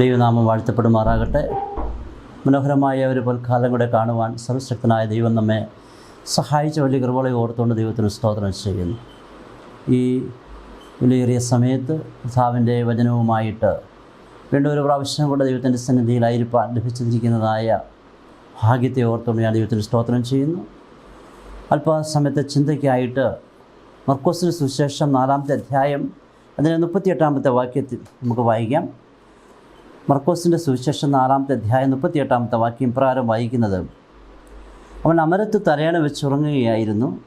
ദൈവനാമം വാഴ്ത്തപ്പെടുമാറാകട്ടെ. മനോഹരമായ ഒരു പൊൽക്കാലം കൂടെ കാണുവാൻ സർവശക്തനായ ദൈവം നമ്മെ സഹായിച്ച വലിയ കൃപകളെ ഓർത്തുകൊണ്ട് ദൈവത്തിന് സ്തോത്രം ചെയ്യുന്നു. ഈ വിലയേറിയ സമയത്ത് കർത്താവിന്റെ വചനവുമായിട്ട് വീണ്ടും ഒരു പ്രാവശ്യം കൂടെ ദൈവത്തിന്റെ സന്നിധിയിലായിരിക്കാൻ ലഭിച്ചിരിക്കുന്നതായ ഭാഗ്യത്തെ ഓർത്തുകൊണ്ട് ഞാൻ ദൈവത്തിന് സ്തോത്രം ചെയ്യുന്നു. അല്പസമയത്തെ ചിന്തയ്ക്കായിട്ട് മർക്കോസിന് സുശേഷം നാലാമത്തെ അധ്യായം അതിന് മുപ്പത്തിയെട്ടാമത്തെ വാക്യത്തിൽ നമുക്ക് വായിക്കാം. മർക്കോസിന്റെ സുവിശേഷം നാലാമത്തെ അധ്യായം മുപ്പത്തിയെട്ടാമത്തെ വാക്യം പ്രകാരം വായിക്കുന്നത്. അവൻ അമരത്ത് തലയണ വെച്ചുറങ്ങുകയായിരുന്നു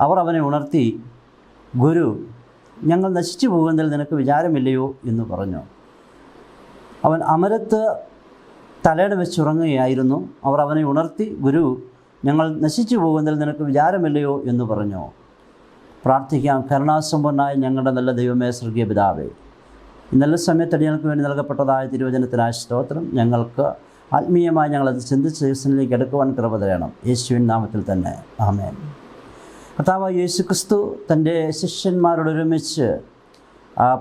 അവർ അവനെ ഉണർത്തി ഗുരു ഞങ്ങൾ നശിച്ചു പോകുന്നതിൽ നിനക്ക് വിചാരമില്ലയോ? എന്ന് പറഞ്ഞു. അവൻ അമരത്ത് തലയണ വെച്ചുറങ്ങുകയായിരുന്നു അവർ അവനെ ഉണർത്തി ഗുരു ഞങ്ങൾ നശിച്ചു പോകുന്നതിൽ നിനക്ക് വിചാരമില്ലയോ? എന്ന് പറഞ്ഞു. പ്രാർത്ഥിക്കാം കരുണാസമ്പന്നായ ഞങ്ങളുടെ നല്ല ദൈവമേ സ്വർഗീയ പിതാവേ ഈ നല്ല സമയത്ത് അടിയങ്ങൾക്ക് വേണ്ടി നൽകപ്പെട്ടതായ തിരുവചനത്തിനായ സ്തോത്രം ഞങ്ങൾക്ക് ആത്മീയമായി ഞങ്ങളത് ചിന്തിച്ച് ദിവസത്തിലേക്ക് എടുക്കുവാൻ കൃപ തരണം. യേശുവിൻ നാമത്തിൽ തന്നെ. ആമേൻ. കർത്താവ് യേശു ക്രിസ്തു തന്റെ ശിഷ്യന്മാരോടൊരുമിച്ച്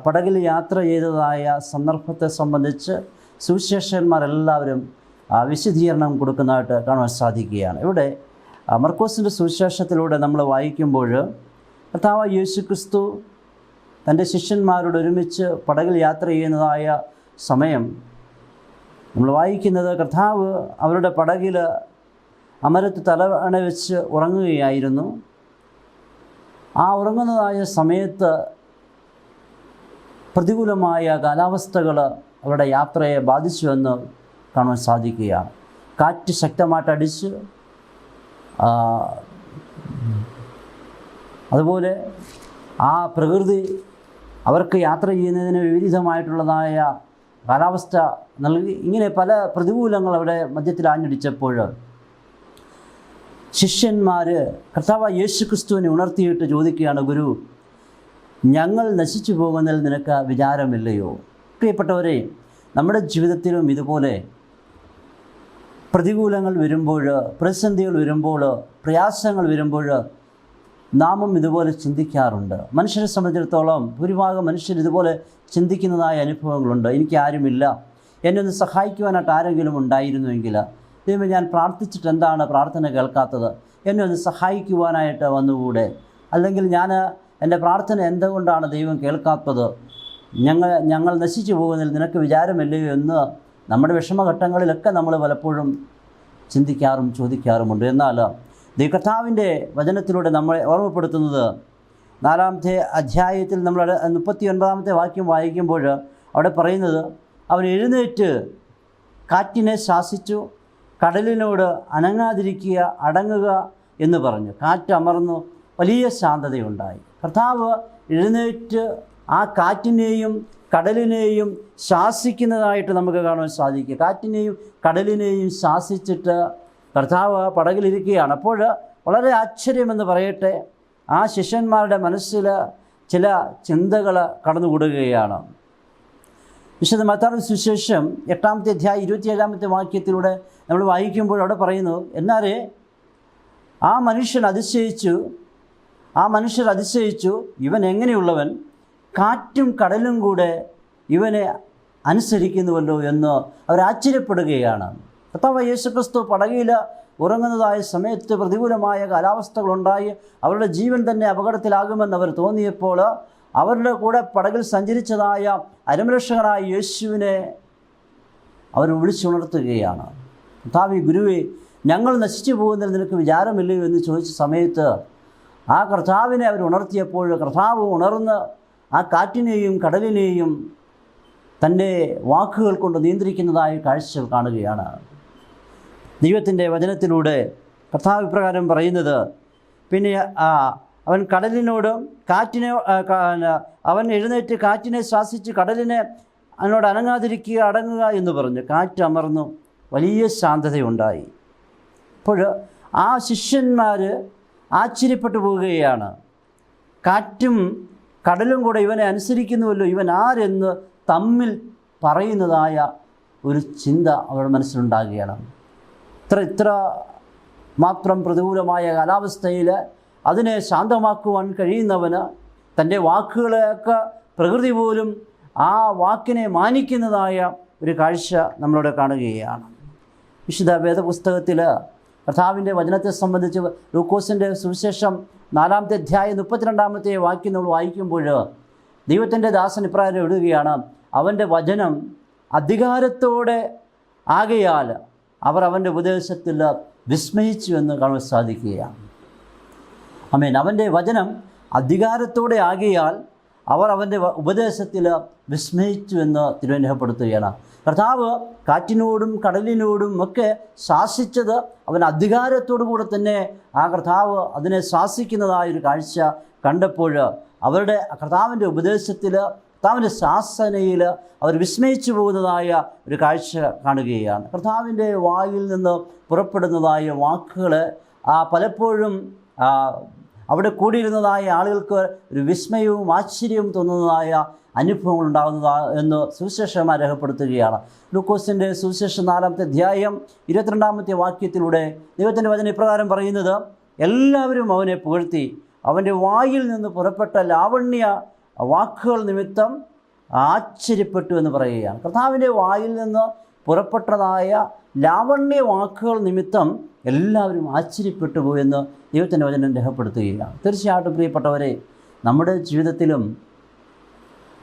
പടകിൽ യാത്ര ചെയ്തതായ സന്ദർഭത്തെ സംബന്ധിച്ച് സുവിശേഷന്മാരെല്ലാവരും വിശദീകരണം കൊടുക്കുന്നതായിട്ട് കാണുവാൻ സാധിക്കുകയാണ്. ഇവിടെ മർക്കോസിന്റെ സുവിശേഷത്തിലൂടെ നമ്മൾ വായിക്കുമ്പോൾ കർത്താവ് യേശു ക്രിസ്തു തന്റെ ശിഷ്യന്മാരോട് ഒരുമിച്ച് പടകിൽ യാത്ര ചെയ്യുന്നതായ സമയം. നമ്മൾ വായിക്കുന്നത് കർത്താവ് അവരുടെ പടകിൽ അമരത്ത് തലവണ വെച്ച് ഉറങ്ങുകയായിരുന്നു. ആ ഉറങ്ങുന്നതായ സമയത്ത് പ്രതികൂലമായ കാലാവസ്ഥകൾ അവരുടെ യാത്രയെ ബാധിച്ചുവെന്ന് കാണാൻ സാധിക്കുകയാണ് കാറ്റ് ശക്തമായിട്ടടിച്ച് അതുപോലെ ആ പ്രകൃതി അവർക്ക് യാത്ര ചെയ്യുന്നതിന് വിപരീതമായിട്ടുള്ളതായ കാലാവസ്ഥ നൽകി ഇങ്ങനെ പല പ്രതികൂലങ്ങൾ അവിടെ മധ്യത്തിൽ ആഞ്ഞടിച്ചപ്പോൾ ശിഷ്യന്മാർ കർത്താവ് യേശു ക്രിസ്തുവിനെ ഉണർത്തിയിട്ട് ചോദിക്കുകയാണ് ഗുരു ഞങ്ങൾ നശിച്ചു പോകുന്നതിൽ നിനക്ക് വിചാരമില്ലയോ? പ്രിയപ്പെട്ടവരെ നമ്മുടെ ജീവിതത്തിലും ഇതുപോലെ പ്രതികൂലങ്ങൾ വരുമ്പോൾ പ്രതിസന്ധികൾ വരുമ്പോൾ പ്രയാസങ്ങൾ വരുമ്പോൾ നാമും ഇതുപോലെ ചിന്തിക്കാറുണ്ട്. മനുഷ്യരെ സംബന്ധിച്ചിടത്തോളം ഭൂരിഭാഗം മനുഷ്യർ ഇതുപോലെ ചിന്തിക്കുന്നതായ അനുഭവങ്ങളുണ്ട്. എനിക്ക് ആരുമില്ല. എന്നെ ഒന്ന് സഹായിക്കുവാനായിട്ട് ആരെങ്കിലും ഉണ്ടായിരുന്നുവെങ്കിൽ ദൈവം ഞാൻ പ്രാർത്ഥിച്ചിട്ട് എന്താണ് പ്രാർത്ഥന കേൾക്കാത്തത്? എന്നെ ഒന്ന് സഹായിക്കുവാനായിട്ട് വന്നുകൂടെ? അല്ലെങ്കിൽ ഞാൻ എന്റെ പ്രാർത്ഥന എന്തുകൊണ്ടാണ് ദൈവം കേൾക്കാത്തത്? ഞങ്ങൾ ഞങ്ങൾ നശിച്ചു പോകുന്നതിൽ നിനക്ക് വിചാരമില്ലയോ എന്ന് നമ്മുടെ വിഷമഘട്ടങ്ങളിലൊക്കെ നമ്മൾ പലപ്പോഴും ചിന്തിക്കാറും ചോദിക്കാറുമുണ്ട്. എന്നാൽ ദൈവകർത്താവിന്റെ വചനത്തിലൂടെ നമ്മളെ ഓർമ്മപ്പെടുത്തുന്നത് നാലാമത്തെ അധ്യായത്തിൽ നമ്മൾ മുപ്പത്തി ഒൻപതാമത്തെ വാക്യം വായിക്കുമ്പോൾ അവിടെ പറയുന്നത് അവൻ എഴുന്നേറ്റ് കാറ്റിനെ ശാസിച്ചു കടലിനോട് അനങ്ങാതിരിക്കുക അടങ്ങുക എന്ന് പറഞ്ഞു. കാറ്റ് അമർന്നു വലിയ ശാന്തതയുണ്ടായി. കർത്താവ് എഴുന്നേറ്റ് ആ കാറ്റിനെയും കടലിനെയും ശാസിക്കുന്നതായിട്ട് നമുക്ക് കാണാൻ സാധിക്കും. കാറ്റിനെയും കടലിനെയും ശാസിച്ചിട്ട് കർത്താവ് പടകിലിരിക്കുകയാണ്. അപ്പോൾ വളരെ ആശ്ചര്യമെന്ന് പറയട്ടെ ആ ശിഷ്യന്മാരുടെ മനസ്സിൽ ചില ചിന്തകൾ കടന്നുകൂടുകയാണ്. വിശുദ്ധ മത്താറിന് സുശേഷം എട്ടാമത്തെ അധ്യായം ഇരുപത്തിയേഴാമത്തെ വാക്യത്തിലൂടെ നമ്മൾ വായിക്കുമ്പോൾ അവിടെ പറയുന്നു എന്നാലേ ആ മനുഷ്യൻ അതിശയിച്ചു ആ മനുഷ്യർ അതിശയിച്ചു ഇവൻ എങ്ങനെയുള്ളവൻ? കാറ്റും കടലും കൂടെ ഇവനെ അനുസരിക്കുന്നുവല്ലോ എന്ന് അവർ ആശ്ചര്യപ്പെടുകയാണ്. കർത്താവ് യേശുക്രിസ്തു പടകയിൽ ഉറങ്ങുന്നതായ സമയത്ത് പ്രതികൂലമായ കാലാവസ്ഥകളുണ്ടായി അവരുടെ ജീവൻ തന്നെ അപകടത്തിലാകുമെന്ന് അവർ തോന്നിയപ്പോൾ അവരുടെ കൂടെ പടകിൽ സഞ്ചരിച്ചതായ അരമരക്ഷകനായ യേശുവിനെ അവർ വിളിച്ചുണർത്തുകയാണ്. കർത്താവ് ഗുരുവെ ഞങ്ങൾ നശിച്ചു പോകുന്നതിൽ നിനക്ക് വിചാരമില്ലയോ? എന്ന് ചോദിച്ച സമയത്ത് ആ കർത്താവിനെ അവർ ഉണർത്തിയപ്പോൾ കർത്താവ് ഉണർന്ന് ആ കാറ്റിനെയും കടലിനെയും തന്റെ വാക്കുകൾ കൊണ്ട് നിയന്ത്രിക്കുന്നതായ കാഴ്ചകൾ കാണുകയാണ്. ദൈവത്തിന്റെ വചനത്തിലൂടെ കർത്താവ് ഇപ്രകാരം പറയുന്നത് പിന്നെ അവൻ കടലിനോടും കാറ്റിനെ അവൻ എഴുന്നേറ്റ് കാറ്റിനെ ശ്വാസിച്ച് കടലിനെ അതിനോട് അനങ്ങാതിരിക്കുക അടങ്ങുക എന്ന് പറഞ്ഞു. കാറ്റ് അമർന്നു വലിയ ശാന്തതയുണ്ടായി. അപ്പോൾ ആ ശിഷ്യന്മാർ ആശ്ചര്യപ്പെട്ടു പോവുകയാണ്. കാറ്റും കടലും കൂടെ ഇവനെ അനുസരിക്കുന്നുവല്ലോ ഇവൻ ആരെന്ന് തമ്മിൽ പറയുന്നതായ ഒരു ചിന്ത അവരുടെ മനസ്സിലുണ്ടാകുകയാണ്. ഇത്ര ഇത്ര മാത്രം പ്രതികൂലമായ കാലാവസ്ഥയിൽ അതിനെ ശാന്തമാക്കുവാൻ കഴിയുന്നവന് തന്റെ വാക്കുകളെയൊക്കെ പ്രകൃതി പോലും ആ വാക്കിനെ മാനിക്കുന്നതായ ഒരു കാഴ്ച നമ്മളിവിടെ കാണുകയാണ്. വിശുദ്ധ വേദപുസ്തകത്തിൽ കർത്താവിന്റെ വചനത്തെ സംബന്ധിച്ച് ലൂക്കോസിന്റെ സുവിശേഷം നാലാമത്തെ അധ്യായം മുപ്പത്തിരണ്ടാമത്തെ വാക്യം നമ്മൾ വായിക്കുമ്പോൾ ദൈവത്തിന്റെ ദാസൻ ഇപ്രകാരം എഴുതുകയാണ് അവന്റെ വചനം അധികാരത്തോടെ ആകയാൽ അവർ അവന്റെ ഉപദേശത്തിൽ വിസ്മയിച്ചു എന്ന് കാണാൻ സാധിക്കുകയാണ്. അമേൻ അവന്റെ വചനം അധികാരത്തോടെ ആകിയാൽ അവർ അവന്റെ ഉപദേശത്തിൽ വിസ്മയിച്ചു എന്ന് തിരുവനുഭവപ്പെടുത്തുകയാണ് കർത്താവ് കാറ്റിനോടും കടലിനോടും ഒക്കെ ശാസിച്ചത് അവൻ അധികാരത്തോടു കൂടെ തന്നെ ആ കർത്താവ് അതിനെ ശാസിക്കുന്നതായ ഒരു കാഴ്ച കണ്ടപ്പോൾ അവരുടെ കർത്താവിന്റെ ഉപദേശത്തിൽ കർത്താവിന്റെ ശാസനയിൽ അവർ വിസ്മയിച്ചു പോകുന്നതായ ഒരു കാഴ്ച കാണുകയാണ്. കർത്താവിന്റെ വായിൽ നിന്ന് പുറപ്പെടുന്നതായ വാക്കുകൾ പലപ്പോഴും അവിടെ കൂടിയിരുന്നതായ ആളുകൾക്ക് ഒരു വിസ്മയവും ആശ്ചര്യവും തോന്നുന്നതായ അനുഭവങ്ങൾ ഉണ്ടാകുന്നതാ എന്ന് സുവിശേഷന്മാർ രേഖപ്പെടുത്തുകയാണ്. ലൂക്കോസിന്റെ സുവിശേഷം നാലാമത്തെ അധ്യായം ഇരുപത്തിരണ്ടാമത്തെ വാക്യത്തിലൂടെ ദൈവത്തിന്റെ വചന ഇപ്രകാരം പറയുന്നത് എല്ലാവരും അവനെ പുകഴ്ത്തി അവന്റെ വായിൽ നിന്ന് പുറപ്പെട്ട ലാവണ്യ വാക്കുകൾ നിമിത്തം ആശ്ചര്യപ്പെട്ടു എന്ന് പറയുകയാണ്. കർത്താവിന്റെ വായിൽ നിന്ന് പുറപ്പെട്ടതായ ലാവണ്യ വാക്കുകൾ നിമിത്തം എല്ലാവരും ആശ്ചര്യപ്പെട്ടു പോയെന്ന് ദൈവത്തിന്റെ വചനം രേഖപ്പെടുത്തുകയാണ്. തീർച്ചയായിട്ടും പ്രിയപ്പെട്ടവരെ നമ്മുടെ ജീവിതത്തിലും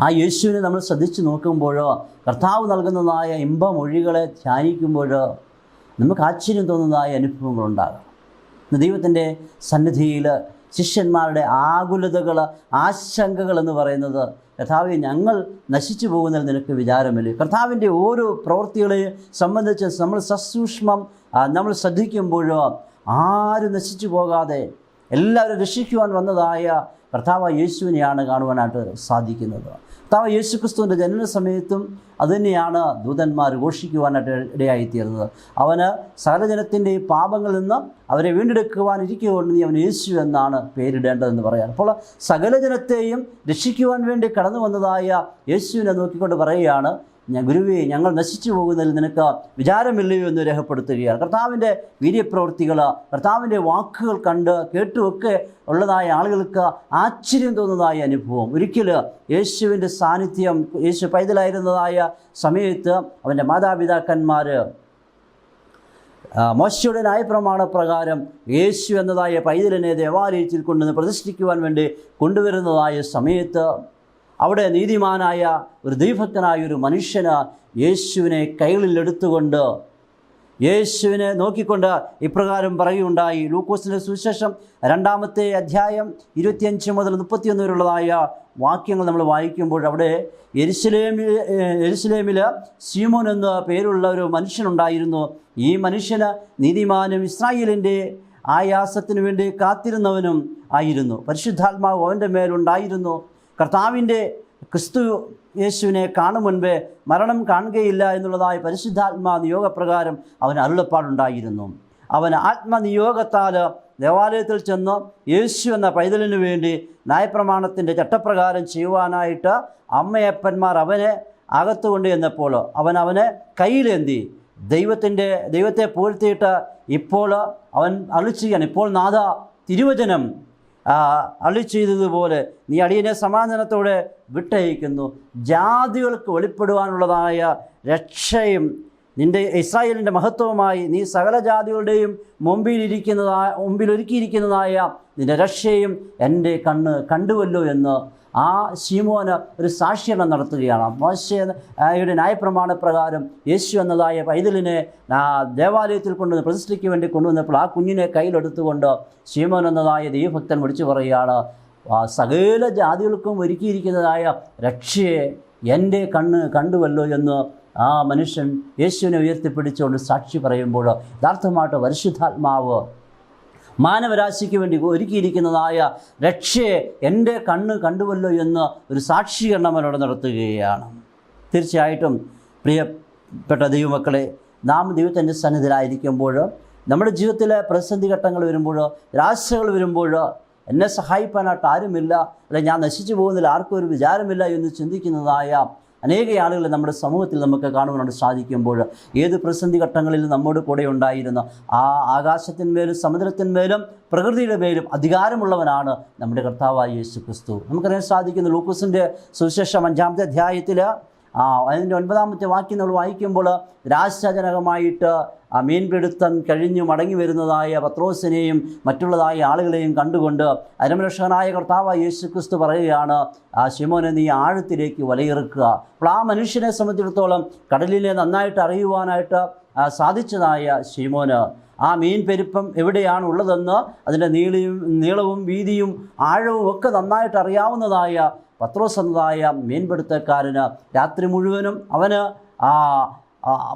ആ യേശുവിനെ നമ്മൾ ശ്രദ്ധിച്ചു നോക്കുമ്പോഴോ കർത്താവ് നൽകുന്നതായ ഇമ്പമൊഴികളെ ധ്യാനിക്കുമ്പോഴോ നമുക്ക് ആശ്ചര്യം തോന്നുന്നതായ അനുഭവങ്ങളുണ്ടാകാം. ദൈവത്തിന്റെ സന്നിധിയിൽ ശിഷ്യന്മാരുടെ ആകുലതകൾ ആശങ്കകൾ എന്ന് പറയുന്നത് കർത്താവ് ഞങ്ങൾ നശിച്ചു പോകുന്നതിൽ നിനക്ക് വിചാരമില്ല. കർത്താവിന്റെ ഓരോ പ്രവൃത്തികളെ സംബന്ധിച്ച് നമ്മൾ സസൂക്ഷ്മം നമ്മൾ ശ്രദ്ധിക്കുമ്പോഴോ ആരും നശിച്ചു പോകാതെ എല്ലാവരും രക്ഷിക്കുവാൻ വന്നതായ കർത്താവ് യേശുവിനെയാണ് കാണുവാനായിട്ട് സാധിക്കുന്നത്. കർത്താവ് യേശു ക്രിസ്തുവിന്റെ ജനന സമയത്തും അതുതന്നെയാണ് ദൂതന്മാർ ഘോഷിക്കുവാനായിട്ട് ഇടയായിത്തീർന്നത്. അവന് സകലജനത്തിന്റെ പാപങ്ങളിൽ നിന്ന് അവരെ വീണ്ടെടുക്കുവാൻ ഇരിക്കുകൊണ്ട് നീ അവൻ യേശു എന്നാണ് പേരിടേണ്ടതെന്ന് പറയാം. അപ്പോൾ സകലജനത്തെയും രക്ഷിക്കുവാൻ വേണ്ടി കടന്നു വന്നതായ യേശുവിനെ നോക്കിക്കൊണ്ട് പറയുകയാണ് ഗുരുവേ ഞങ്ങൾ നശിച്ചു പോകുന്നതിൽ നിനക്ക് വിചാരമില്ലയോ എന്ന് രേഖപ്പെടുത്തുകയാണ്. കർത്താവിന്റെ വീര്യപ്രവൃത്തികൾ കർത്താവിന്റെ വാക്കുകൾ കണ്ട് കേട്ടുമൊക്കെ ഉള്ളതായ ആളുകൾക്ക് ആശ്ചര്യം തോന്നുന്നതായ അനുഭവം. ഒരിക്കൽ യേശുവിന്റെ സാന്നിധ്യം യേശു പൈതലായിരുന്നതായ സമയത്ത് അവന്റെ മാതാപിതാക്കന്മാർ മോശയുടെ ന്യായപ്രമാണ പ്രകാരം യേശു എന്നതായ പൈതലിനെ ദേവാലയത്തിൽ കൊണ്ടുവന്ന് പ്രതിഷ്ഠിക്കുവാൻ വേണ്ടി കൊണ്ടുവരുന്നതായ സമയത്ത് അവിടെ നീതിമാനായ ഒരു ദൈവഭക്തനായ ഒരു മനുഷ്യന് യേശുവിനെ കൈകളിലെടുത്തുകൊണ്ട് യേശുവിനെ നോക്കിക്കൊണ്ട് ഇപ്രകാരം പറയുകയുണ്ടായി. ലൂക്കോസിന്റെ സുവിശേഷം രണ്ടാമത്തെ അധ്യായം ഇരുപത്തിയഞ്ച് മുതൽ മുപ്പത്തിയൊന്ന് വരെയുള്ളതായ വാക്യങ്ങൾ നമ്മൾ വായിക്കുമ്പോൾ അവിടെ എരിശിലേമിൽ എരിശിലേമിൽ സീമോൻ എന്ന പേരുള്ള ഒരു മനുഷ്യനുണ്ടായിരുന്നു. ഈ മനുഷ്യന് നീതിമാനും ഇസ്രായേലിന്റെ ആയാസത്തിനു വേണ്ടി കാത്തിരുന്നവനും ആയിരുന്നു. പരിശുദ്ധാത്മാവ് അവന്റെ മേലുണ്ടായിരുന്നു. കർത്താവിന്റെ ക്രിസ്തു യേശുവിനെ കാണും മുൻപേ മരണം കാണുകയില്ല എന്നുള്ളതായ പരിശുദ്ധാത്മാ നിയോഗപ്രകാരം അവന് അരുളപ്പാടുണ്ടായിരുന്നു. അവൻ ആത്മനിയോഗത്താൽ ദേവാലയത്തിൽ ചെന്ന് യേശു എന്ന പൈതലിന് വേണ്ടി ന്യായപ്രമാണത്തിന്റെ ചട്ടപ്രകാരം ചെയ്യുവാനായിട്ട് അമ്മയപ്പന്മാർ അവനെ അകത്തുകൊണ്ട് ചെന്നപ്പോൾ അവൻ അവനെ കയ്യിലേന്തി. ദൈവത്തിന്റെ ദൈവത്തെ പൂഴ്ത്തിയിട്ട് ഇപ്പോൾ അവൻ അളിച്ചു ഇപ്പോൾ നാഥ തിരുവചനം അളി ചെയ്തതുപോലെ നീ അടിയനെ സമാധാനത്തോടെ വിട്ടയക്കുന്നു. ജാതികൾക്ക് വെളിപ്പെടുവാനുള്ളതായ രക്ഷയും നിന്റെ ഇസ്രായേലിന്റെ മഹത്വമായി നീ സകല ജാതികളുടെയും മുമ്പിലിരിക്കുന്നതായ മുമ്പിലൊരുക്കിയിരിക്കുന്നതായ നിന്റെ രക്ഷയും എന്റെ കണ്ണ് കണ്ടുവല്ലോ എന്ന് ആ ശീമോന് ഒരു സാക്ഷ്യണം നടത്തുകയാണ്. മോശയുടെ ന്യായപ്രമാണ പ്രകാരം യേശു എന്നതായ പൈതലിനെ ദേവാലയത്തിൽ കൊണ്ടുവന്ന് പ്രതിഷ്ഠയ്ക്ക് വേണ്ടി കൊണ്ടുവന്നപ്പോൾ ആ കുഞ്ഞിനെ കയ്യിലെടുത്തുകൊണ്ട് ശീമോൻ എന്നതായ ദൈവഭക്തൻ വിളിച്ചു പറയുകയാണ് സകല ജാതികൾക്കും ഒരുക്കിയിരിക്കുന്നതായ രക്ഷയെ എന്റെ കണ്ണ് കണ്ടുവല്ലോ എന്ന് ആ മനുഷ്യൻ യേശുവിനെ ഉയർത്തിപ്പിടിച്ചുകൊണ്ട് സാക്ഷി പറയുമ്പോൾ യഥാർത്ഥമായിട്ട് പരിശുദ്ധാത്മാവ് മാനവരാശിക്ക് വേണ്ടി ഒരുക്കിയിരിക്കുന്നതായ രക്ഷയെ എന്റെ കണ്ണ് കണ്ടുവല്ലോ എന്ന് ഒരു സാക്ഷീകരണം അവരോട് നടത്തുകയാണ്. തീർച്ചയായിട്ടും പ്രിയപ്പെട്ട ദൈവമക്കളെ നാം ദൈവത്തിന്റെ സന്നിധിയിലായിരിക്കുമ്പോൾ നമ്മുടെ ജീവിതത്തിലെ പ്രതിസന്ധി ഘട്ടങ്ങൾ വരുമ്പോഴോ നിരാശകൾ വരുമ്പോഴോ എന്നെ സഹായിക്കാനായിട്ട് ആരുമില്ല അല്ലെ ഞാൻ നശിച്ചു പോകുന്നതിൽ ആർക്കും ഒരു വിചാരമില്ല എന്ന് ചിന്തിക്കുന്നതായ അനേക ആളുകൾ നമ്മുടെ സമൂഹത്തിൽ നമുക്ക് കാണുവാനായിട്ട് സാധിക്കുമ്പോൾ ഏത് പ്രതിസന്ധി ഘട്ടങ്ങളിൽ നമ്മോട് കൂടെ ഉണ്ടായിരുന്ന? ആ ആകാശത്തിന്മേലും സമുദ്രത്തിന്മേലും പ്രകൃതിയുടെ മേലും അധികാരമുള്ളവനാണ് നമ്മുടെ കർത്താവായ യേശു ക്രിസ്തു നമുക്കറിയാൻ സാധിക്കുന്നു ലൂക്കോസിന്റെ സുവിശേഷം അഞ്ചാമത്തെ അധ്യായത്തിൽ അതിന്റെ ഒൻപതാമത്തെ വാക്യം നമ്മൾ വായിക്കുമ്പോൾ രാശജനകമായിട്ട് ആ മീൻപിടുത്തം കഴിഞ്ഞു മടങ്ങി വരുന്നതായ പത്രോസിനെയും മറ്റുള്ളതായ ആളുകളെയും കണ്ടുകൊണ്ട് അരമരക്ഷകനായ കർത്താവ് യേശു ക്രിസ്തു പറയുകയാണ് ആ ശിമോനെ നീ ആഴത്തിലേക്ക് വലയിറക്കുക. അപ്പോൾ ആ മനുഷ്യനെ സംബന്ധിച്ചിടത്തോളം കടലിനെ നന്നായിട്ട് അറിയുവാനായിട്ട് സാധിച്ചതായ ശിമോന്. ആ മീൻ പെരുപ്പം എവിടെയാണ് ഉള്ളതെന്ന് അതിന്റെ നീളിയും നീളവും വീതിയും ആഴവും ഒക്കെ നന്നായിട്ട് അറിയാവുന്നതായ പത്രോസ് മീൻപിടുത്തക്കാരന് രാത്രി മുഴുവനും അവന്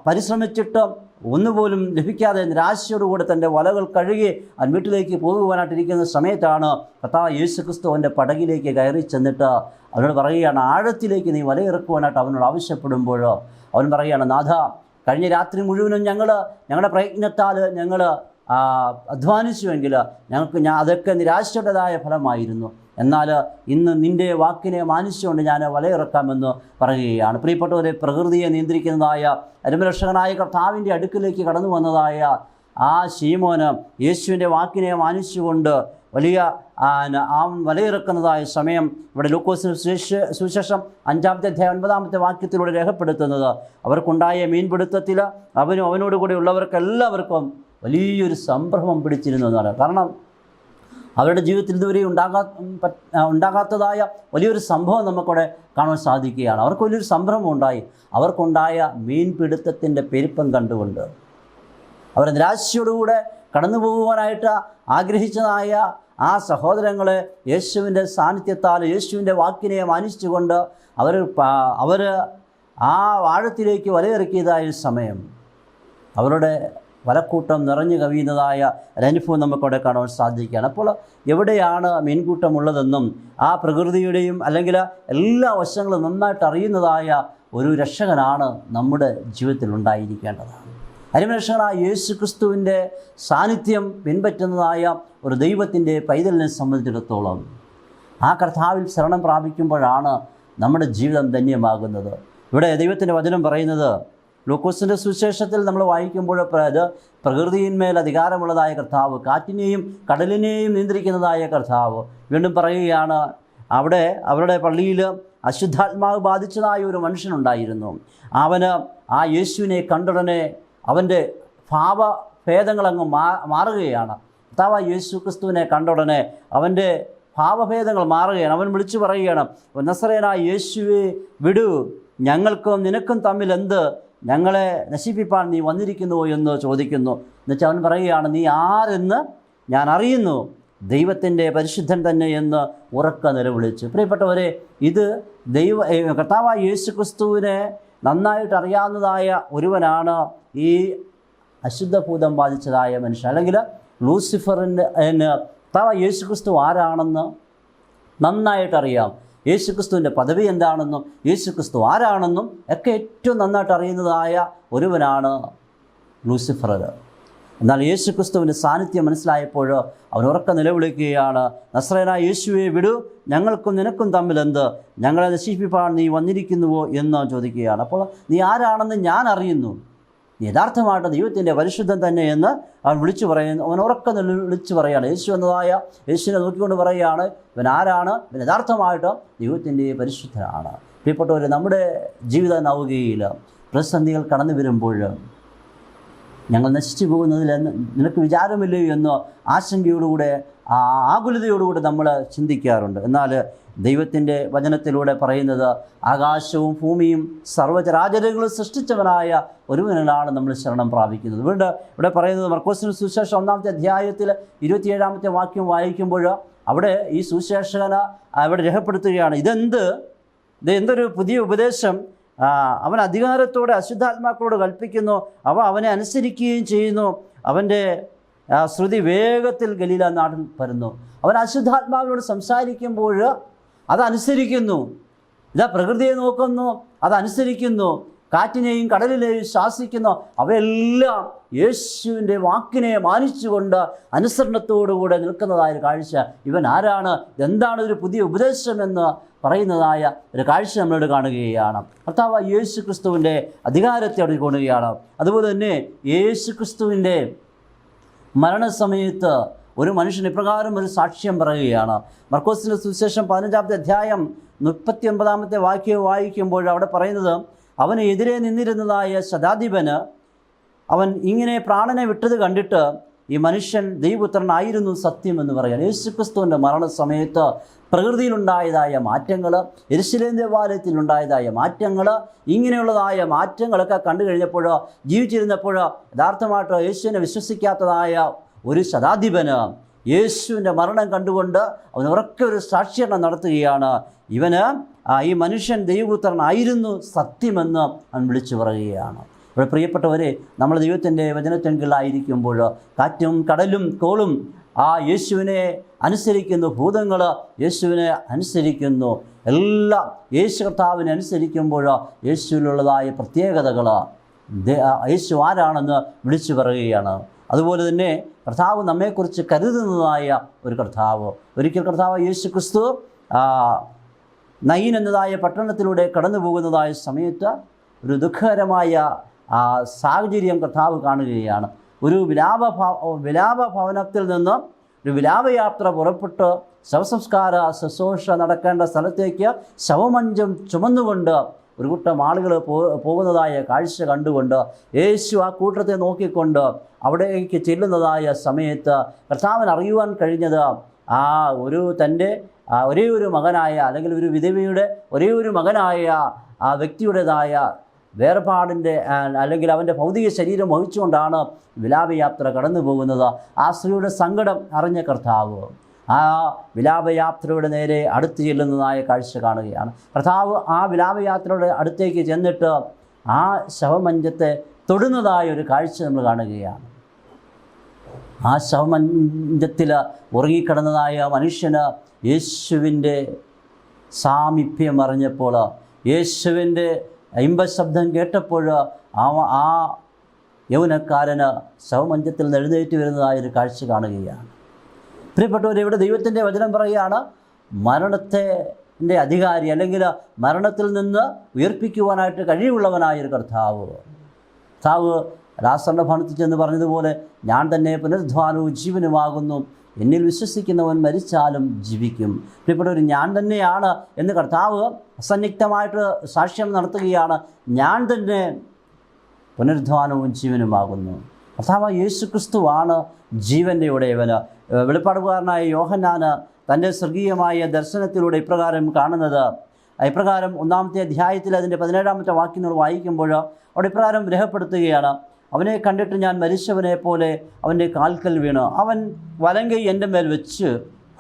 പരിശ്രമിച്ചിട്ട് ഒന്നുപോലും ലഭിക്കാതെ നിരാശയോടുകൂടെ തന്റെ വലകൾ കഴുകി അവൻ വീട്ടിലേക്ക് പോകുവാനായിട്ടിരിക്കുന്ന സമയത്താണ് കർത്താവ് യേശു ക്രിസ്തു അവന്റെ പടകിലേക്ക് കയറി ചെന്നിട്ട് അവനോട് പറയുകയാണ് ആഴത്തിലേക്ക് നീ വലയിറക്കുവാനായിട്ട് അവനോട് ആവശ്യപ്പെടുമ്പോൾ അവൻ പറയുകയാണ് നാഥ കഴിഞ്ഞ രാത്രി മുഴുവനും ഞങ്ങൾ ഞങ്ങളുടെ പ്രയത്നത്താൽ ഞങ്ങൾ അധ്വാനിച്ചുവെങ്കിൽ ഞങ്ങൾക്ക് ഞാൻ അതൊക്കെ നിരാശയുടേതായ ഫലമായിരുന്നു. എന്നാൽ ഇന്ന് നിന്റെ വാക്കിനെ മാനിച്ചുകൊണ്ട് ഞാൻ വലയിറക്കാമെന്ന് പറയുകയാണ്. പ്രിയപ്പെട്ടവരെ പ്രകൃതിയെ നിയന്ത്രിക്കുന്നതായ അരുമരക്ഷകനായ കർത്താവിന്റെ അടുക്കിലേക്ക് കടന്നു വന്നതായ ആ ശീമോന് യേശുവിന്റെ വാക്കിനെ മാനിച്ചുകൊണ്ട് വലിയ ആ, വലയിറക്കുന്നതായ സമയം ഇവിടെ ലൂക്കോസിന് സുശേഷം അഞ്ചാമത്തെ അധ്യായം ഒൻപതാമത്തെ വാക്യത്തിലൂടെ രേഖപ്പെടുത്തുന്നത്. അവർക്കുണ്ടായ മീൻപിടുത്തത്തിൽ അവനും അവനോട് ഉള്ളവർക്കെല്ലാവർക്കും വലിയൊരു സംഭ്രമം പിടിച്ചിരുന്നു എന്ന് പറയാം കാരണം അവരുടെ ജീവിതത്തിൽ ഇതുവരെ ഉണ്ടാകാ ഉണ്ടാകാത്തതായ വലിയൊരു സംഭവം നമുക്കവിടെ കാണാൻ സാധിക്കുകയാണ്. അവർക്ക് വലിയൊരു സംഭ്രമം ഉണ്ടായി അവർക്കുണ്ടായ മീൻപിടുത്തത്തിന്റെ പെരുപ്പം കണ്ടുകൊണ്ട് അവർ നിരാശയോടുകൂടെ കടന്നു പോകുവാനായിട്ട് ആഗ്രഹിച്ചതായ ആ സഹോദരങ്ങളെ യേശുവിന്റെ സാന്നിധ്യത്താൽ യേശുവിന്റെ വാക്കിനെ മാനിച്ചുകൊണ്ട് അവർ അവർ ആ വാഴത്തിലേക്ക് വലയിറക്കിയതായ സമയം അവരുടെ വലക്കൂട്ടം നിറഞ്ഞു കവിയുന്നതായ ഒരനുഭവം നമുക്കവിടെ കാണാൻ സാധിക്കുകയാണ്. അപ്പോൾ എവിടെയാണ് മീൻകൂട്ടമുള്ളതെന്നും ആ പ്രകൃതിയുടെയും അല്ലെങ്കിൽ എല്ലാ വശങ്ങളും നന്നായിട്ട് അറിയുന്നതായ ഒരു രക്ഷകനാണ് നമ്മുടെ ജീവിതത്തിൽ ഉണ്ടായിരിക്കേണ്ടത്. അരിമരക്ഷകനായ യേശു ക്രിസ്തുവിന്റെ സാന്നിധ്യം പിൻപറ്റുന്നതായ ഒരു ദൈവത്തിന്റെ പൈതലിനെ സംബന്ധിച്ചിടത്തോളം ആ കർത്താവിൽ ശരണം പ്രാപിക്കുമ്പോഴാണ് നമ്മുടെ ജീവിതം ധന്യമാകുന്നത്. ഇവിടെ ദൈവത്തിന്റെ വചനം പറയുന്നത് ലൂക്കോസിന്റെ സുവിശേഷത്തിൽ നമ്മൾ വായിക്കുമ്പോൾ അത് പ്രകൃതിയിന്മേൽ അധികാരമുള്ളതായ കർത്താവ് കാറ്റിനെയും കടലിനെയും നിയന്ത്രിക്കുന്നതായ കർത്താവ്. വീണ്ടും പറയുകയാണ് അവിടെ അവരുടെ പള്ളിയിൽ അശുദ്ധാത്മാവ് ബാധിച്ചതായ ഒരു മനുഷ്യനുണ്ടായിരുന്നു. അവന് ആ യേശുവിനെ കണ്ടുടനെ അവന്റെ ഭാവഭേദങ്ങളങ്ങ് മാ മാറുകയാണ്. കർത്താവ് യേശു ക്രിസ്തുവിനെ കണ്ടുടനെ അവന്റെ ഭാവഭേദങ്ങൾ മാറുകയാണ്. അവൻ വിളിച്ചു പറയുകയാണ് നസറേനായ യേശുവെ വിടൂ. ഞങ്ങൾക്കും നിനക്കും തമ്മിൽ എന്ത് ഞങ്ങളെ നശിപ്പിപ്പാൻ നീ വന്നിരിക്കുന്നുവോ എന്ന് ചോദിക്കുന്നു. എന്നുവെച്ചാൽ അവൻ പറയുകയാണ് നീ ആരെന്ന് ഞാൻ അറിയുന്നു. ദൈവത്തിന്റെ പരിശുദ്ധൻ തന്നെ എന്ന് ഉറക്ക നിലവിളിച്ചു. പ്രിയപ്പെട്ടവരെ ഇത് ദൈവ കർത്താവായ യേശു ക്രിസ്തുവിനെ നന്നായിട്ട് അറിയാവുന്നതായ ഒരുവനാണ് ഈ അശുദ്ധഭൂതം ബാധിച്ചതായ മനുഷ്യൻ. അല്ലെങ്കിൽ ലൂസിഫറിന്റെ കർത്താവ് യേശു ക്രിസ്തു ആരാണെന്ന് നന്നായിട്ട് അറിയാം. യേശുക്രിസ്തുവിന്റെ പദവി എന്താണെന്നും യേശുക്രിസ്തു ആരാണെന്നും ഒക്കെ ഏറ്റവും നന്നായിട്ട് അറിയുന്നതായ ഒരുവനാണ് ലൂസിഫർ എന്നാൽ യേശുക്രിസ്തുവിന്റെ സാന്നിധ്യം മനസ്സിലായപ്പോൾ അവൻ ഉറക്ക നിലവിളിക്കുകയാണ് നസ്രേന യേശുവെ വിടൂ. ഞങ്ങൾക്കും നിനക്കും തമ്മിൽ എന്ത്? ഞങ്ങളെ നശിപ്പിപ്പാൻ നീ വന്നിരിക്കുന്നുവോ? എന്ന് ചോദിക്കുകയാണ്. അപ്പോൾ നീ ആരാണെന്ന് ഞാൻ അറിയുന്നു. യഥാർത്ഥമായിട്ട് ദൈവത്തിന്റെ പരിശുദ്ധം തന്നെ എന്ന് അവൻ വിളിച്ചു പറയുന്നു. അവൻ ഉറക്കം വിളിച്ചു പറയുകയാണ്. യേശു എന്നതായ യേശുവിനെ നോക്കിക്കൊണ്ട് പറയുകയാണ് ഇവൻ ആരാണ്? ഇവൻ യഥാർത്ഥമായിട്ട് ദൈവത്തിന്റെ പരിശുദ്ധനാണ്. പ്രിയപ്പെട്ടവർ നമ്മുടെ ജീവിത നൗകയിൽ പ്രതിസന്ധികൾ കടന്നു വരുമ്പോൾ ഞങ്ങൾ നശിച്ചു പോകുന്നതിൽ നിനക്ക് വിചാരമില്ലയോ എന്ന് ആശങ്കയോടുകൂടെ ആകുലതയോടുകൂടെ നമ്മൾ ചിന്തിക്കാറുണ്ട്. എന്നാൽ ദൈവത്തിന്റെ വചനത്തിലൂടെ പറയുന്നത് ആകാശവും ഭൂമിയും സർവചരാചരങ്ങളും സൃഷ്ടിച്ചവനായ ഒരുവനാണ് നമ്മൾ ശരണം പ്രാപിക്കുന്നത്. വീണ്ട് ഇവിടെ പറയുന്നത് മർക്കോസിന് സുശേഷം ഒന്നാമത്തെ അധ്യായത്തിൽ ഇരുപത്തിയേഴാമത്തെ വാക്യം വായിക്കുമ്പോൾ അവിടെ ഈ സുശേഷകന അവിടെ രേഖപ്പെടുത്തുകയാണ്. ഇതെന്ത്? ഇത് എന്തൊരു പുതിയ ഉപദേശം. അവൻ അധികാരത്തോടെ അശുദ്ധാത്മാക്കളോട് കൽപ്പിക്കുന്നു. അവ അവനെ അനുസരിക്കുകയും ചെയ്യുന്നു. അവന്റെ ശ്രുതി വേഗത്തിൽ ഗലീല നാട്ടിൽ പരന്നു. അവൻ അശുദ്ധാത്മാവിനോട് സംസാരിക്കുമ്പോൾ അതനുസരിക്കുന്നു. ഇതാ പ്രകൃതിയെ നോക്കുന്നു അതനുസരിക്കുന്നു. കാറ്റിനെയും കടലിനെയും ശാസിക്കുന്ന അവയെല്ലാം യേശുവിന്റെ വാക്കിനെ മാനിച്ചുകൊണ്ട് അനുസരണത്തോടുകൂടെ നിൽക്കുന്നതായ ഒരു കാഴ്ച. ഇവൻ ആരാണ്? എന്താണ് ഒരു പുതിയ ഉപദേശമെന്ന് പറയുന്നതായ ഒരു കാഴ്ച നമ്മളോട് കാണുകയാണ്. അർത്ഥാവ് യേശു ക്രിസ്തുവിന്റെ അധികാരത്തെ അവിടെ കൊണ്ടുകയാണ് അതുപോലെ തന്നെ യേശു ക്രിസ്തുവിന്റെ മരണസമയത്ത് ഒരു മനുഷ്യൻ ഇപ്രകാരം ഒരു സാക്ഷ്യം പറയുകയാണ്. മർക്കോസിന്റെ സുവിശേഷം പതിനഞ്ചാമത്തെ അധ്യായം മുപ്പത്തി ഒൻപതാമത്തെ വാക്യം വായിക്കുമ്പോൾ അവിടെ പറയുന്നത് അവന് എതിരെ നിന്നിരുന്നതായ ശതാധിപന് അവൻ ഇങ്ങനെ പ്രാണനെ വിട്ടത് കണ്ടിട്ട് ഈ മനുഷ്യൻ ദൈവപുത്രനായിരുന്നു സത്യം എന്ന് പറയാൻ. യേശുക്രിസ്തുവിന്റെ മരണസമയത്ത് പ്രകൃതിയിലുണ്ടായതായ മാറ്റങ്ങൾ എരിശിലേം ദേവാലയത്തിലുണ്ടായതായ മാറ്റങ്ങൾ ഇങ്ങനെയുള്ളതായ മാറ്റങ്ങളൊക്കെ കണ്ടു കഴിഞ്ഞപ്പോൾ ജീവിച്ചിരുന്നപ്പോൾ യഥാർത്ഥമായിട്ട് യേശുവിനെ വിശ്വസിക്കാത്തതായ ഒരു ശതാധിപന് യേശുവിന്റെ മരണം കണ്ടുകൊണ്ട് അവൻ ഉറക്കെ ഒരു സാക്ഷീകരണം നടത്തുകയാണ്. ഇവന് ഈ മനുഷ്യൻ ദൈവപുത്രനായിരുന്നു സത്യമെന്ന് അവൻ വിളിച്ചു പറയുകയാണ്. ഇവിടെ പ്രിയപ്പെട്ടവരെ നമ്മൾ ദൈവത്തിന്റെ വചനത്തെങ്കിലായിരിക്കുമ്പോൾ കാറ്റും കടലും കോളും ആ യേശുവിനെ അനുസരിക്കുന്നു ഭൂതങ്ങൾ യേശുവിനെ അനുസരിക്കുന്നു. എല്ലാം യേശു കർത്താവിനെ അനുസരിക്കുമ്പോൾ യേശുവിലുള്ളതായ പ്രത്യേകതകൾ യേശു ആരാണെന്ന് വിളിച്ചു പറയുകയാണ്. അതുപോലെ തന്നെ കർത്താവ് നമ്മെക്കുറിച്ച് കരുതുന്നതായ ഒരു കർത്താവ്. ഒരിക്കൽ കർത്താവ് യേശു ക്രിസ്തു നയിൻ എന്നതായ പട്ടണത്തിലൂടെ കടന്നു പോകുന്നതായ സമയത്ത് ഒരു ദുഃഖകരമായ സാഹചര്യം കർത്താവ് കാണുകയാണ്. ഒരു വിലാപ വിലാപ ഭവനത്തിൽ നിന്ന് ഒരു വിലാപയാത്ര പുറപ്പെട്ട് ശവസംസ്കാര ശുശ്രൂഷ നടക്കേണ്ട സ്ഥലത്തേക്ക് ശവമഞ്ചം ചുമന്നുകൊണ്ട് ഒരു കൂട്ടം ആളുകൾ പോകുന്നതായ കാഴ്ച കണ്ടുകൊണ്ട് യേശു ആ കൂട്ടത്തെ നോക്കിക്കൊണ്ട് അവിടേക്ക് ചെല്ലുന്നതായ സമയത്ത് കർത്താവിന് അറിയുവാൻ കഴിഞ്ഞത് ആ ഒരു തന്റെ ആ ഒരേ ഒരു മകനായ അല്ലെങ്കിൽ ഒരു വിധവയുടെ ഒരേ ഒരു മകനായ ആ വ്യക്തിയുടേതായ വേർപാടിന്റെ അല്ലെങ്കിൽ അവന്റെ ഭൗതിക ശരീരം വഹിച്ചുകൊണ്ടാണ് വിലാപയാത്ര കടന്നു പോകുന്നത് ആ സ്ത്രീയുടെ സങ്കടം അറിഞ്ഞ കർത്താവ് ആ വിലാപയാത്രയുടെ നേരെ അടുത്ത് ചെല്ലുന്നതായ കാഴ്ച കാണുകയാണ്. കർത്താവ് ആ വിലാപയാത്രയുടെ അടുത്തേക്ക് ചെന്നിട്ട് ആ ശവമഞ്ചത്തെ തൊടുന്നതായ ഒരു കാഴ്ച നമ്മൾ കാണുകയാണ്. ആ ശവമഞ്ചത്തിൽ ഉറങ്ങിക്കിടന്നതായ മനുഷ്യന് യേശുവിന്റെ സാമീപ്യം അറിഞ്ഞപ്പോൾ യേശുവിന്റെ ഇമ്പശബ്ദം കേട്ടപ്പോൾ ആ ആ യൗവനക്കാരന് ശവമഞ്ചത്തിൽ നിന്ന് എഴുന്നേറ്റ് വരുന്നതായ ഒരു കാഴ്ച കാണുകയാണ്. പ്രിയപ്പെട്ടവർ ഇവിടെ ദൈവത്തിന്റെ വചനം പറയുകയാണ് മരണത്തെ അധികാരി അല്ലെങ്കിൽ മരണത്തിൽ നിന്ന് ഉയർപ്പിക്കുവാനായിട്ട് കഴിവുള്ളവനായൊരു കർത്താവ്. കർത്താവ് രാസറിന്റെ ഭണത്തിൽ ചെന്ന് പറഞ്ഞതുപോലെ ഞാൻ തന്നെ പുനരുദ്ധാനവും ജീവനുമാകുന്നു. എന്നിൽ വിശ്വസിക്കുന്നവൻ മരിച്ചാലും ജീവിക്കും. പ്രിയപ്പെട്ടവർ ഞാൻ തന്നെയാണ് എന്ന് കർത്താവ് അസന്നിഗ്ധമായിട്ട് സാക്ഷ്യം നടത്തുകയാണ്. ഞാൻ തന്നെ പുനരുദ്ധാനവും ജീവനുമാകുന്നു. കർത്താവ് യേശു ക്രിസ്തുവാണ് ജീവന്റെ ഉടയവന് വെളിപ്പാടുകാരനായ യോഹന്നാന് തന്റെ സ്വർഗീയമായ ദർശനത്തിലൂടെ ഇപ്രകാരം കാണുന്നത്. ഇപ്രകാരം ഒന്നാമത്തെ അധ്യായത്തിൽ അതിന്റെ പതിനേഴാമത്തെ വാക്യങ്ങൾ വായിക്കുമ്പോൾ അവിടെ ഇപ്രകാരം രേഖപ്പെടുത്തുകയാണ്. അവനെ കണ്ടിട്ട് ഞാൻ മരിച്ചവനെ പോലെ അവന്റെ കാൽക്കൽ വീണ്. അവൻ വലങ്കൈ എന്റെ മേൽ വെച്ച്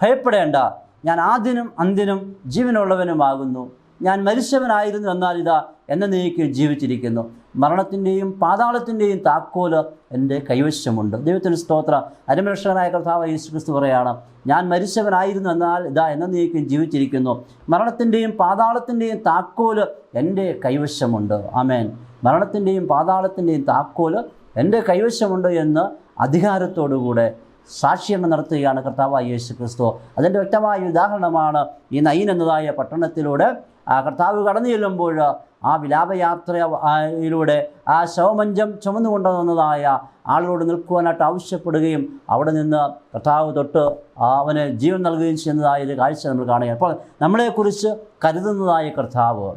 ഭയപ്പെടേണ്ട ഞാൻ ആദ്യനും അന്തിനും ജീവനുള്ളവനുമാകുന്നു. ഞാൻ മരിച്ചവനായിരുന്നു എന്നാൽ ഇതാ എന്നെ നീക്കി ജീവിച്ചിരിക്കുന്നു. മരണത്തിന്റെയും പാതാളത്തിന്റെയും താക്കോൽ എന്റെ കൈവശമുണ്ട്. ദൈവത്തിന് സ്തോത്ര. അരമരക്ഷകനായ കർത്താവ് യേശു ക്രിസ്തു പറയാണ് ഞാൻ മരിച്ചവനായിരുന്നു എന്നാൽ ഇതാ എന്നെ നീക്കും ജീവിച്ചിരിക്കുന്നു. മരണത്തിന്റെയും പാതാളത്തിന്റെയും താക്കോൽ എന്റെ കൈവശമുണ്ട്. ആമേൻ. മരണത്തിന്റെയും പാതാളത്തിന്റെയും താക്കോൽ എന്റെ കൈവശമുണ്ട് എന്ന് അധികാരത്തോടുകൂടെ സാക്ഷ്യങ്ങൾ നടത്തുകയാണ് കർത്താവായ യേശു ക്രിസ്തു അതിന്റെ വ്യക്തമായ ഉദാഹരണമാണ് ഈ നൈൻ എന്നതായ പട്ടണത്തിലൂടെ ആ കർത്താവ് കടന്നു ചെല്ലുമ്പോൾ ആ വിലാപയാത്രയിലൂടെ ആ ശവമഞ്ചം ചുമന്നു കൊണ്ടുവന്നതായ ആളുകളോട് നിൽക്കുവാനായിട്ട് ആവശ്യപ്പെടുകയും അവിടെ നിന്ന് കർത്താവ് തൊട്ട് അവന് ജീവൻ നൽകുകയും ചെയ്യുന്നതായ ഒരു കാഴ്ച നമ്മൾ കാണുകയാണ്. അപ്പോൾ നമ്മളെക്കുറിച്ച് കരുതുന്നതായ കർത്താവ്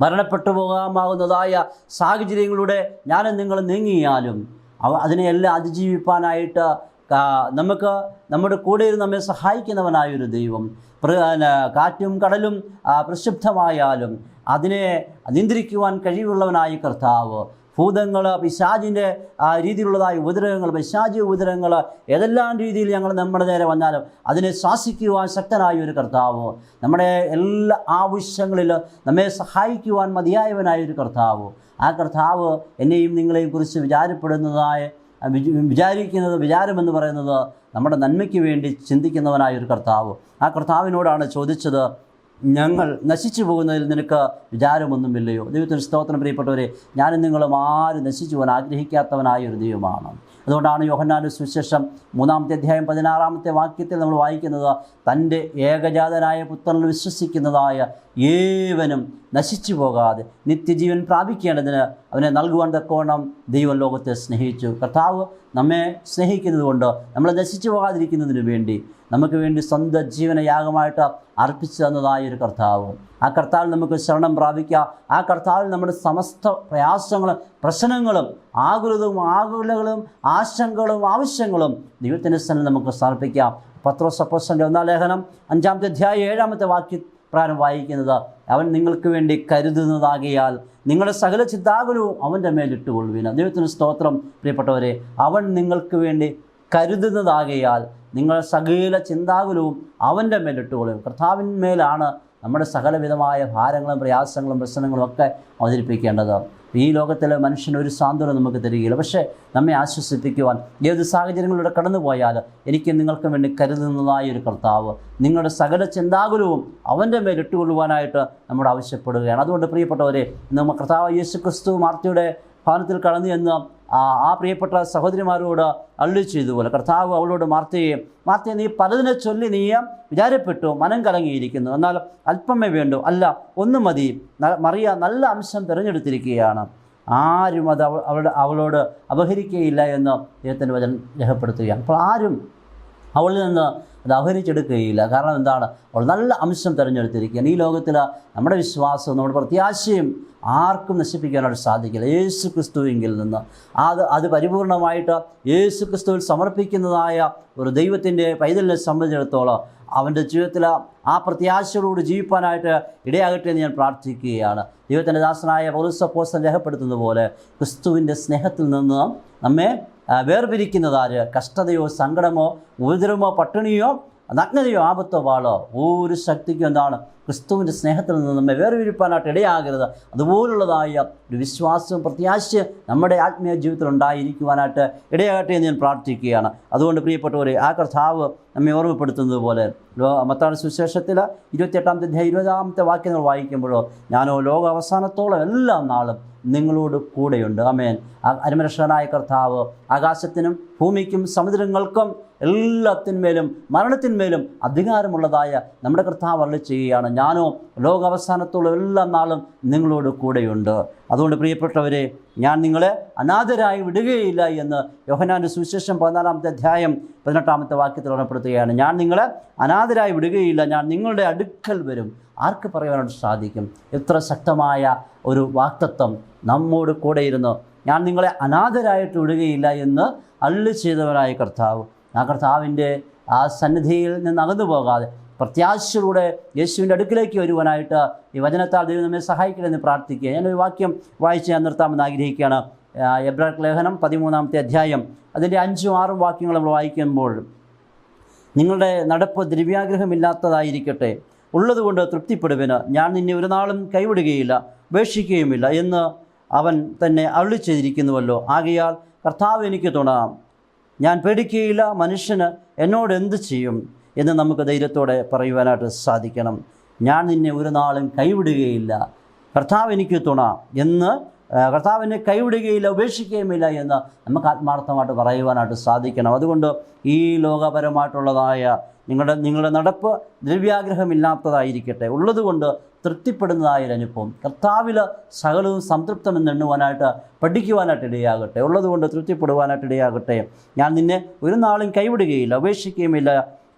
മരണപ്പെട്ടു പോകാമാകുന്നതായ സാഹചര്യങ്ങളുടെ ഞാനും നിങ്ങൾ നീങ്ങിയാലും അതിനെയെല്ലാം അതിജീവിപ്പാനായിട്ട് നമുക്ക് നമ്മുടെ കൂടെ ഇരുന്ന് നമ്മെ സഹായിക്കുന്നവനായൊരു ദൈവം. കാറ്റും കടലും പ്രക്ഷുബ്ധമായാലും അതിനെ നിയന്ത്രിക്കുവാൻ കഴിവുള്ളവനായ കർത്താവ്. ഭൂതങ്ങൾ ആ രീതിയിലുള്ളതായ ഉപദ്രവങ്ങൾ പിശാജി ഉപദ്രവങ്ങൾ ഏതെല്ലാം രീതിയിൽ ഞങ്ങൾ നമ്മുടെ നേരെ വന്നാലും അതിനെ ശാസിക്കുവാൻ ശക്തനായ ഒരു കർത്താവ്. നമ്മുടെ എല്ലാ ആവശ്യങ്ങളിൽ നമ്മെ സഹായിക്കുവാൻ മതിയായവനായ ഒരു കർത്താവ്. ആ കർത്താവ് എന്നെയും നിങ്ങളെയും കുറിച്ച് വിചാരപ്പെടുന്നതായ വിച- വിചാരിക്കുന്നത് വിചാരമെന്ന് പറയുന്നത് നമ്മുടെ നന്മയ്ക്ക് വേണ്ടി ചിന്തിക്കുന്നവനായ ഒരു കർത്താവ്. ആ കർത്താവിനോടാണ് ചോദിച്ചത് ഞങ്ങൾ നശിച്ചു പോകുന്നതിൽ നിനക്ക് വിചാരമൊന്നുമില്ലയോ? ദൈവത്തിന് സ്തോത്രം പ്രിയപ്പെട്ടവരെ ഞാനും നിങ്ങളും ആരും നശിച്ചു പോകാൻ ആഗ്രഹിക്കാത്തവനായ ഒരു ദൈവമാണ്. അതുകൊണ്ടാണ് യോഹന്നാന്റെ സുവിശേഷം മൂന്നാമത്തെ അധ്യായം പതിനാറാമത്തെ വാക്യത്തിൽ നമ്മൾ വായിക്കുന്നത് തന്റെ ഏകജാതനായ പുത്രനിൽ വിശ്വസിക്കുന്നതായ ഏവനും നശിച്ചു പോകാതെ നിത്യജീവൻ പ്രാപിക്കേണ്ടതിന് അവനെ നൽകുവാൻ തക്കവണ്ണം ദൈവം ലോകത്തെ സ്നേഹിച്ചു. കർത്താവ് നമ്മെ സ്നേഹിക്കുന്നത് കൊണ്ട് നമ്മൾ നശിച്ചു പോകാതിരിക്കുന്നതിന് വേണ്ടി നമുക്ക് വേണ്ടി സ്വന്തം ജീവന യാഗമായിട്ട് അർപ്പിച്ചു തന്നതായ ഒരു കർത്താവ്. ആ കർത്താവിൽ നമുക്ക് ശരണം പ്രാപിക്കുക ആ കർത്താവിൽ നമ്മുടെ സമസ്ത പ്രയാസങ്ങളും പ്രശ്നങ്ങളും ആകുലതും ആകുലകളും ആശങ്കകളും ആവശ്യങ്ങളും ദൈവത്തിന്റെ സ്ഥലം നമുക്ക് സമർപ്പിക്കാം. പത്രോസ് അപ്പോസ്തലന്റെ ഒന്നാം ലേഖനം അഞ്ചാമത്തെ അധ്യായം ഏഴാമത്തെ വാക്യ പ്രാരം വായിക്കുന്നത് അവൻ നിങ്ങൾക്ക് വേണ്ടി കരുതുന്നതാകിയാൽ നിങ്ങളുടെ സകല ചിന്താകുലവും അവന്റെ മേലിട്ടുകൊള്ളുവിന് ദൈവത്തിന് സ്തോത്രം. പ്രിയപ്പെട്ടവരെ അവൻ നിങ്ങൾക്ക് വേണ്ടി കരുതുന്നതാകിയാൽ നിങ്ങളുടെ സകല ചിന്താകുലവും അവന്റെ മേലിട്ടുകൊള്ളും കർത്താവിന്മേലാണ് നമ്മുടെ സകലവിധമായ ഭാരങ്ങളും പ്രയാസങ്ങളും പ്രശ്നങ്ങളും ഒക്കെ അവതരിപ്പിക്കേണ്ടത്. ഈ ലോകത്തിലെ മനുഷ്യന് ഒരു സാന്ത്വനം നമുക്ക് തരികയില്ല. പക്ഷേ നമ്മെ ആശ്വസിപ്പിക്കുവാൻ ഏത് സാഹചര്യങ്ങളിലൂടെ കടന്നു പോയാൽ എനിക്ക് നിങ്ങൾക്ക് വേണ്ടി കരുതുന്നതായ ഒരു കർത്താവ് നിങ്ങളുടെ സകല ചിന്താകുലവും അവന്റെ മേൽ ഇട്ടുകൊള്ളുവാനായിട്ട് ആവശ്യപ്പെടുകയാണ്. അതുകൊണ്ട് പ്രിയപ്പെട്ടവരെ നമ്മൾ കർത്താവ് യേശു ക്രിസ്തു മാർത്തിയുടെ ഭവനത്തിൽ കടന്നു എന്ന് ആ പ്രിയപ്പെട്ട സഹോദരിമാരോട് അള്ളി ചെയ്തുപോലെ കർത്താവ് അവളോട് മാർത്തയെ മാർത്തയെ നീ പലതിനെ ചൊല്ലി നീ വിചാരപ്പെട്ടു മനം കലങ്ങിയിരിക്കുന്നു. എന്നാൽ അല്പമേ വേണ്ടു. അല്ല ഒന്നും മതി. മറിയ നല്ല അംശം തിരഞ്ഞെടുത്തിരിക്കുകയാണ്. ആരും അത് അവ- അവളുടെ അവളോട് അപഹരിക്കുകയില്ല എന്ന് ദൈവത്തിന്റെ വചനം രേഖപ്പെടുത്തുകയാണ്. അപ്പോൾ ആരും അവളിൽ നിന്ന് അത് അപഹരിച്ചെടുക്കുകയില്ല. കാരണം എന്താണ്? അവൾ നല്ല അംശം തിരഞ്ഞെടുത്തിരിക്കുകയാണ്. ഈ ലോകത്തിൽ നമ്മുടെ വിശ്വാസവും നമ്മുടെ പ്രത്യാശയും ആർക്കും നശിപ്പിക്കാനായിട്ട് സാധിക്കില്ല. യേശു ക്രിസ്തുവിങ്കിൽ നിന്ന്. അത് അത് പരിപൂർണമായിട്ട് യേശു ക്രിസ്തുവിൽ സമർപ്പിക്കുന്നതായ ഒരു ദൈവത്തിന്റെ പൈതലിനെ സംബന്ധിച്ചിടത്തോളം അവന്റെ ജീവിതത്തിൽ ആ പ്രത്യാശയോടുകൂടി ജീവിപ്പാനായിട്ട് ഇടയാകട്ടെ എന്ന് ഞാൻ പ്രാർത്ഥിക്കുകയാണ്. ദൈവത്തിന്റെ ദാസനായ പൗരസപ്പോസ്റ്റൻ രേഖപ്പെടുത്തുന്ന പോലെ ക്രിസ്തുവിന്റെ സ്നേഹത്തിൽ നിന്ന് നമ്മെ ആ, ആര്? കഷ്ടതയോ സങ്കടമോ ഉപദ്രവമോ പട്ടിണിയോ നഗ്നതയോ ആപത്തോ വാളോ ഒരു ശക്തിക്കും എന്താണ് ക്രിസ്തുവിന്റെ സ്നേഹത്തിൽ നിന്ന് നമ്മെ വേർപിരിപ്പാനായിട്ട് ഇടയാകരുത്. അതുപോലുള്ളതായ ഒരു വിശ്വാസവും പ്രത്യാശയും നമ്മുടെ ആത്മീയ ജീവിതത്തിൽ ഉണ്ടായിരിക്കുവാനായിട്ട് ഇടയാകട്ടെ എന്ന് ഞാൻ പ്രാർത്ഥിക്കുകയാണ്. അതുകൊണ്ട് പ്രിയപ്പെട്ടവരെ ആ കർത്താവ് നമ്മെ ഓർമ്മപ്പെടുത്തുന്നത് പോലെ മത്താട് സുവിശേഷത്തിൽ ഇരുപത്തിയെട്ടാമത്തെ ഇരുപതാമത്തെ വാക്യങ്ങൾ വായിക്കുമ്പോഴോ ഞാനോ ലോക അവസാനത്തോളം എല്ലാ നാളും നിങ്ങളോട് കൂടെയുണ്ട്. അമേൻ അരമരക്ഷകനായ കർത്താവ് ആകാശത്തിനും ഭൂമിക്കും സമുദ്രങ്ങൾക്കും എല്ലാത്തിന്മേലും മരണത്തിന്മേലും അധികാരമുള്ളതായ നമ്മുടെ കർത്താവ് അരളി ചെയ്യുകയാണ് ഞാനോ ലോകാവസാനത്തോളം എല്ലാ നാളും നിങ്ങളോട് കൂടെയുണ്ട്. അതുകൊണ്ട് പ്രിയപ്പെട്ടവരെ ഞാൻ നിങ്ങളെ അനാഥരായി വിടുകയില്ല എന്ന് യോഹനാന്റെ സുവിശേഷം പതിനാലാമത്തെ അധ്യായം പതിനെട്ടാമത്തെ വാക്യത്തിൽ ഓർമ്മപ്പെടുത്തുകയാണ്. ഞാൻ നിങ്ങളെ അനാഥരായി വിടുകയില്ല ഞാൻ നിങ്ങളുടെ അടുക്കൽ വരും. ആർക്ക് പറയാനായിട്ട് സാധിക്കും? എത്ര ശക്തമായ ഒരു വാക്തത്വം നമ്മോട് കൂടെ ഇരുന്ന്. ഞാൻ നിങ്ങളെ അനാഥരായിട്ട് വിടുകയില്ല എന്ന് അള്ളി ചെയ്തവനായ കർത്താവ്. ആ കർത്താവിന്റെ ആ സന്നിധിയിൽ നിന്ന് അകന്നു പോകാതെ പ്രത്യാശയോടെ യേശുവിന്റെ അടുക്കിലേക്ക് വരുവാനായിട്ട് ഈ വചനത്താൽ ദൈവം നമ്മെ സഹായിക്കണമെന്ന് പ്രാർത്ഥിക്കുക ഞാനൊരു വാക്യം വായിച്ച് ഞാൻ നിർത്താമെന്ന് ആഗ്രഹിക്കുകയാണ്. എബ്രാഹ് ലേഖനം പതിമൂന്നാമത്തെ അധ്യായം. അതിന്റെ അഞ്ചും ആറും വാക്യങ്ങൾ നമ്മൾ വായിക്കുമ്പോൾ നിങ്ങളുടെ നടപ്പ് ദ്രവ്യാഗ്രഹമില്ലാത്തതായിരിക്കട്ടെ. ഉള്ളതുകൊണ്ട് തൃപ്തിപ്പെടുവിന്. ഞാൻ നിന്നെ ഒരു നാളും കൈവിടുകയില്ല ഉപേക്ഷിക്കുകയുമില്ല എന്ന് അവൻ തന്നെ അള്ളി ചെയ്തിരിക്കുന്നുവല്ലോ. ആകയാൽ കർത്താവ് എനിക്ക് തുണാം. ഞാൻ പേടിക്കുകയില്ല മനുഷ്യന് എന്നോട് എന്ത് ചെയ്യും? എന്ന് നമുക്ക് ധൈര്യത്തോടെ പറയുവാനായിട്ട് സാധിക്കണം. ഞാൻ നിന്നെ ഒരു നാളും കൈവിടുകയില്ല. കർത്താവ് എനിക്ക് തുണ എന്ന് കർത്താവിനെ കൈവിടുകയില്ല ഉപേക്ഷിക്കുകയുമില്ല എന്ന് നമുക്ക് ആത്മാർത്ഥമായിട്ട് പറയുവാനായിട്ട് സാധിക്കണം. അതുകൊണ്ട് ഈ ലോകപരമായിട്ടുള്ളതായ നിങ്ങളുടെ നിങ്ങളുടെ നടപ്പ് ദ്രവ്യാഗ്രഹമില്ലാത്തതായിരിക്കട്ടെ. ഉള്ളതുകൊണ്ട് തൃപ്തിപ്പെടുന്നതായ ഒരു അനുഭവം. കർത്താവിൽ സകലവും സംതൃപ്തം എണ്ണുവാനായിട്ട് പഠിക്കുവാനായിട്ട് ഇടയാകട്ടെ. ഉള്ളതുകൊണ്ട് തൃപ്തിപ്പെടുവാനായിട്ട് ഇടയാകട്ടെ. ഞാൻ നിന്നെ ഒരു നാളും കൈവിടുകയില്ല ഉപേക്ഷിക്കുകയുമില്ല.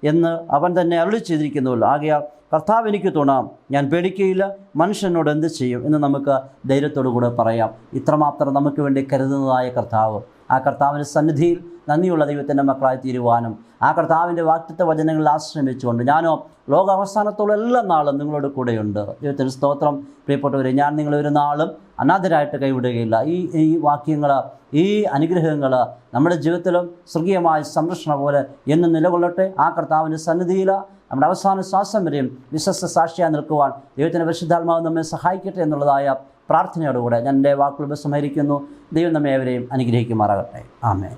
എന്ന് അവൻ തന്നെ അരുളി ചെയ്തിരിക്കുന്നുള്ളൂ ആകയാൽ കർത്താവ് എനിക്ക് തുണാം ഞാൻ പേടിക്കുകയില്ല മനുഷ്യനോട് എന്ത് ചെയ്യും എന്ന് നമുക്ക് ധൈര്യത്തോടു കൂടെ പറയാം. ഇത്രമാത്രം നമുക്ക് വേണ്ടി കരുതുന്നതായ കർത്താവ്. ആ കർത്താവിന്റെ സന്നിധിയിൽ നന്ദിയുള്ള ദൈവത്തിന്റെ മക്കളായി തീരുവാനും ആ കർത്താവിന്റെ വാക്തത്വ വചനങ്ങളിൽ ആശ്രമിച്ചുകൊണ്ട് ഞാനോ ലോക അവസാനത്തോളം എല്ലാ നാളും നിങ്ങളോട് കൂടെയുണ്ട്. ദൈവത്തിന് സ്തോത്രം. പ്രിയപ്പെട്ടവരെ ഞാൻ നിങ്ങളെ ഒരു നാളും അനാഥരായിട്ട് കൈവിടുകയില്ല. ഈ ഈ വാക്യങ്ങൾ ഈ അനുഗ്രഹങ്ങൾ നമ്മുടെ ജീവിതത്തിലും സ്വർഗീയമായ സംരക്ഷണ പോലെ എന്ന് നിലകൊള്ളട്ടെ. ആ കർത്താവിന്റെ സന്നിധിയിൽ നമ്മുടെ അവസാന ശ്വാസം വരെയും വിശ്വസ്ത സാക്ഷിയായി നിൽക്കുവാൻ ദൈവത്തിന്റെ പരിശുദ്ധാത്മാവ് നമ്മെ സഹായിക്കട്ടെ എന്നുള്ളതായ പ്രാർത്ഥനയോടുകൂടെ ഞാൻ എന്റെ വാക്കുകൾ ഉപസംഹരിക്കുന്നു. ദൈവം നമ്മെ അവരെയും അനുഗ്രഹിക്കുമാറാകട്ടെ. ആമേ